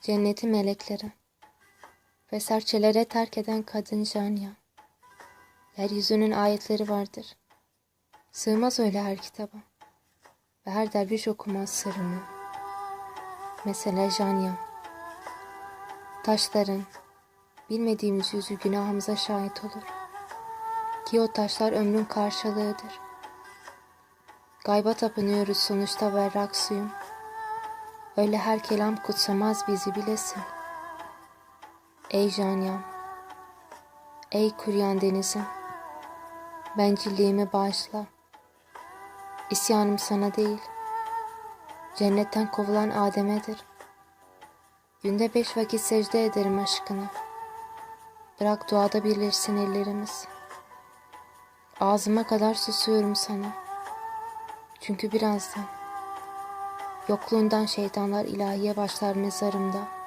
Cenneti melekleri ve serçelere terk eden kadın Janya. Yeryüzünün ayetleri vardır. Sığmaz öyle her kitaba ve her derviş okumaz sırrını. Mesela Janya. Taşların bilmediğimiz yüzü günahımıza şahit olur. Ki o taşlar ömrün karşılığıdır. Gayba tapınıyoruz sonuçta berrak suyum. Öyle her kelam kutsamaz bizi bilesin. Ey Janyam, ey kuryan denizim, bencilliğimi bağışla. İsyanım sana değil, cennetten kovulan Adem'edir. Günde beş vakit secde ederim aşkına. Bırak duada birleşsin ellerimiz. Ağzıma kadar susuyorum sana. Çünkü birazdan Yokluğundan şeytanlar ilahiye başlar mezarımda.